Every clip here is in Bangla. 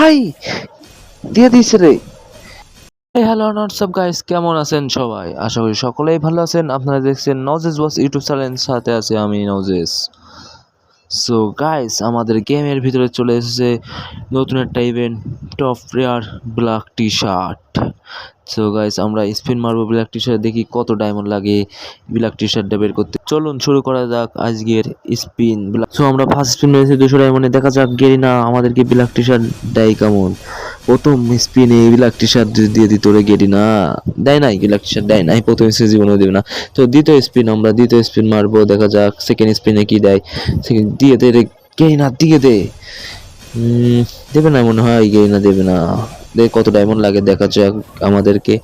ভাই, দিয়ে দিছে রে। হ্যালো সব গাইস কেমন আছেন সবাই? আশা করি সকলেই ভালো আছেন। আপনারা দেখছেন নজেস বস ইউটিউব চ্যানেল সাথে আছে আমি নজেস সো গাইস আমাদের গেমের ভিতরে চলে এসেছে নতুন একটা event top rare black T shirt so guys আমরা স্পিন মারবো ব্ল্যাক টি শার্ট দেখি কত ডায়মন্ড লাগে ব্ল্যাক টি শার্টটা বের করতে। চলুন, শুরু করা যাক আজকের স্পিন সো আমরা ফার্স্ট স্পিন মেরেছি দুশো ডায়মন্ডে দেখা যাক গেরি না আমাদেরকে ব্ল্যাক টি শার্ট দেয় কেমন। প্রথম স্পিনে ব্ল্যাক টি শার্ট দিয়ে দিত রে গেরি না দেয় নাই ব্ল্যাক টি শার্ট দেয় নাই, প্রথম স্পিন জীবনেও দেবে না। তো, দ্বিতীয় স্পিন আমরা দ্বিতীয় স্পিন মারবো, দেখা যাক সেকেন্ড স্পিনে কি দেয়। সেকেন্ড দিয়ে দে রে গেরি না দিয়ে দে। দেবে না মনে হয় গেরি না দেবে না। দেখ কত ডায়মন্ড লাগে, দেখা যাক আমাদেরকে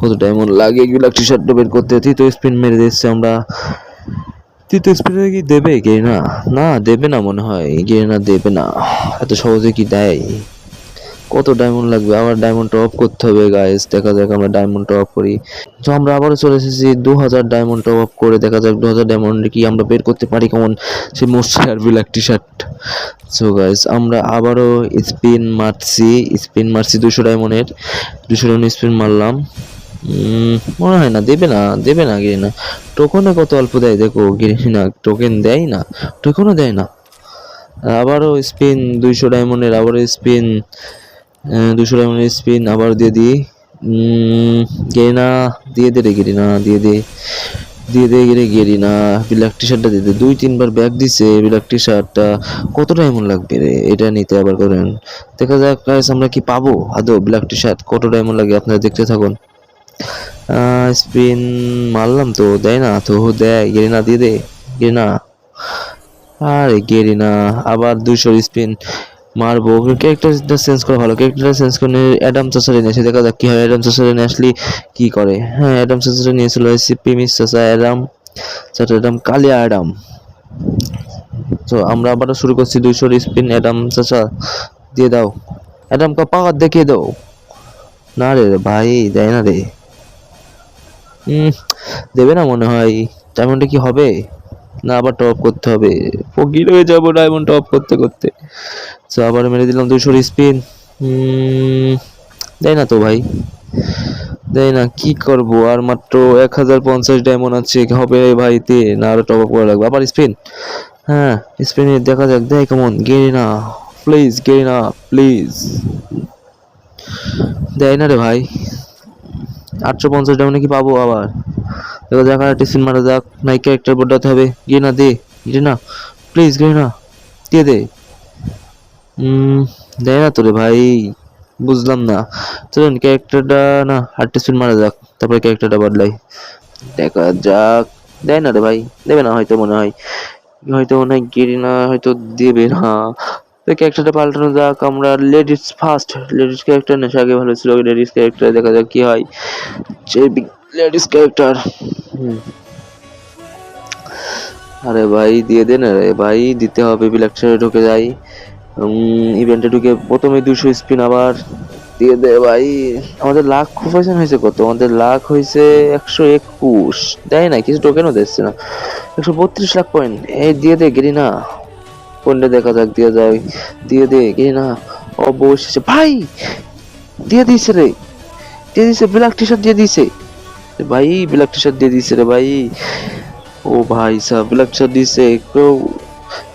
কত ডায়মন্ড লাগে। এগুলো টি শার্ট বের করতে তৃতীয় স্পিন মেরে দিচ্ছে আমরা। তৃতীয় স্পিনে কি দেবে, গেরিনা? না, দেবে না মনে হয়, গেরিনা দেবে না। এত সহজে কি দেয়? কত ডায়মন্ড লাগবে? আবার ডায়মন্ডটা অফ করতে হবে গাইস দেখা যাক আমরা ডায়মন্ডটা অফ করি। তো আমরা আবারও চলে এসেছি দু হাজার ডায়মন্ডটা অফ করে। দেখা যাক দু হাজার ডায়মন্ড কি আমরা বের করতে পারি কেমন সেই monster black T shirt so guys আমরা আবারও স্পিন মারছি। স্পিন মারছি দুশো ডায়মন্ডের দুশো ডায়মন্ড স্পিন মারলাম। মনে হয় না, দেবে না দেবে না গিরি না টোকনে কত অল্প দেয়? দেখো গিরি না টোকেন দেয় না। টোকেনও দেয় না। আবারও স্পিন দুইশো ডায়মন্ডের আবারও স্পিন দুশো ডায়মন্ডের স্পিন আবার দিয়ে দিই। গেরিনা, দিয়ে দে রে গেরিনা, দিয়ে দে। দিয়ে দে গেরে গেরিনা ব্ল্যাক টি শার্টটা দিয়ে দে। দুই, তিনবার ব্যাগ দিছে ব্ল্যাক টি শার্টটা কত ডায়মন্ড লাগবে রে? এটা নিতে আবার করেন। দেখা যাক আমরা কি পাবো? আদৌ ব্ল্যাক টি শার্ট কত ডায়মন্ড লাগে? আপনারা দেখতে থাকুন। স্পিন মারলাম তো, দেয় না? তো দেয়। গেরিনা, দিয়ে দে। গেরিনা। আরে গেরিনা, আবার দুইশো স্পিন মারবো। ক্যারেক্টারটা চেঞ্জ করা ভালো? ক্যারেক্টারটা চেঞ্জ করে অ্যাডাম চাচারে নিয়ে এসে দেখা যাক কী হয়। অ্যাডাম চাচারে নিয়ে আসলে কি করে? হ্যাঁ অ্যাডাম চাচারে নিয়েছিল সিপি মিস চাচা অ্যাডাম চাচা অ্যাডাম কালিয়া অ্যাডাম তো আমরা আবারও শুরু করছি দুইশোর স্পিন অ্যাডাম চাচা। দিয়ে দাও। অ্যাডাম কা পাওয়ার দেখিয়ে দাও। না রে ভাই, দেয় না রে। দেবে না মনে হয়। ডায়মন্ডে কি হবে? না, আবার টপ করতে হবে। ফকির হয়ে যাব ডায়মন্ড টপ করতে করতে। তো আবার মেরে দিলাম দুশোর স্পিন দেয় না তো ভাই। দেয় না, কি করব? আর মাত্র এক হাজার পঞ্চাশ ডায়মন্ড আছে, হবে ভাইতে না, আরও টপ আপ করা লাগবে। আবার স্পিন হ্যাঁ স্পিনে দেখা যাক দেয় কেমন। গেরি না। প্লিজ গেরি না। প্লিজ দেয় না রে ভাই। আটশো পঞ্চাশ ডায়মন্ডে কি পাবো আবার? দেখা একটা সিন মারা যাক নাই ক্যারেক্টার বদলাতে হবে। গিয়ে না দে গিয়ে না প্লিজ গিয়ে না দিয়ে দে। দেয় না তোরে ভাই, বুঝলাম না। চলুন ক্যারেক্টারটা না আটটা স্পিন মারা যাক তারপরে ক্যারেক্টারটা বদলাই। দেখা যাক, দেয় না রে ভাই, দেবে না হয়তো মনে হয়। হয়তো মনে হয় গিরি না হয়তো দেবে না। ক্যারেক্টারটা পাল্টানো যাক, আমরা লেডিস ফার্স্ট লেডিস ক্যারেক্টার নেশা আগে ভালো ছিল লেডিস ক্যারেক্টার দেখা যাক কি হয়। যে লেডিস ক্যারেক্টার আরে ভাই, দিয়ে দে না রে ভাই, দিতে হবে বিলাকশারে ঢুকে যাই। ইভেন্টে ঢুকে প্রথমে দুশো স্পিন আবার দিয়ে দে ভাই। আমাদের লাখ পয়সা হয়েছে কত? আমাদের লাখ হয়েছে একশো একুশ। দেয় না, কিছু টোকেনও দিচ্ছে না। একশো বত্রিশ লাখ পয়েন্ট এই দিয়ে দে গেলি না। পয়েন্টে দেখা যাক, দিয়ে যায় দিয়ে দে গেলি না। অবশেষে, ভাই, দিয়ে দিয়েছে রে। দিয়ে দিয়েছে ব্ল্যাক টি শার্ট দিয়ে দিয়েছে। ভাই ব্ল্যাক টি দিয়ে দিয়েছে রে ভাই। ও ভাই সাহ ব্ল্যাক শার্ট দিয়েছে একটু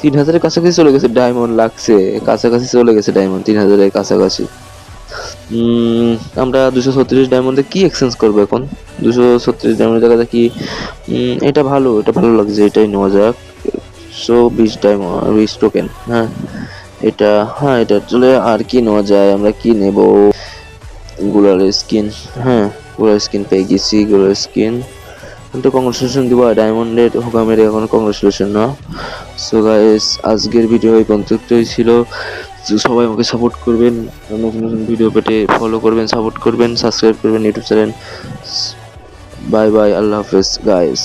তিন হাজারের কাছাকাছি চলে গেছে ডায়মন্ড লাগছে। কাছাকাছি চলে গেছে ডায়মন্ড তিন হাজারের কাছাকাছি। আমরা দুশো ছত্রিশ ডায়মন্ডে কি এক্সচেঞ্জ করব এখন? দুশো ছত্রিশ ডায়মন্ডের জায়গাতে কি? এটা ভালো এটা ভালো লাগছে, এটাই নেওয়া যাক। সো বিশ ডায়মন্ড বিশ টোকেন হ্যাঁ। এটা হ্যাঁ এটা চলে আর কি নেওয়া যায়, আমরা কি নেব? গুলার স্কিন হ্যাঁ। গুলার স্কিন পেয়ে গেছি গুলার স্কিন কিন্তু কংগ্রেচুলেশন দিব ডায়মন্ডের হুকামের এখন কংগ্রেচুলেশন না সো গাইস আজকের ভিডিও এই পর্যন্তই ছিল। সবাই আমাকে সাপোর্ট করবেন, নতুন নতুন ভিডিও পেতে ফলো করবেন সাপোর্ট করবেন সাবস্ক্রাইব করবেন YouTube channel bye bye Allah হাফেজ গাইস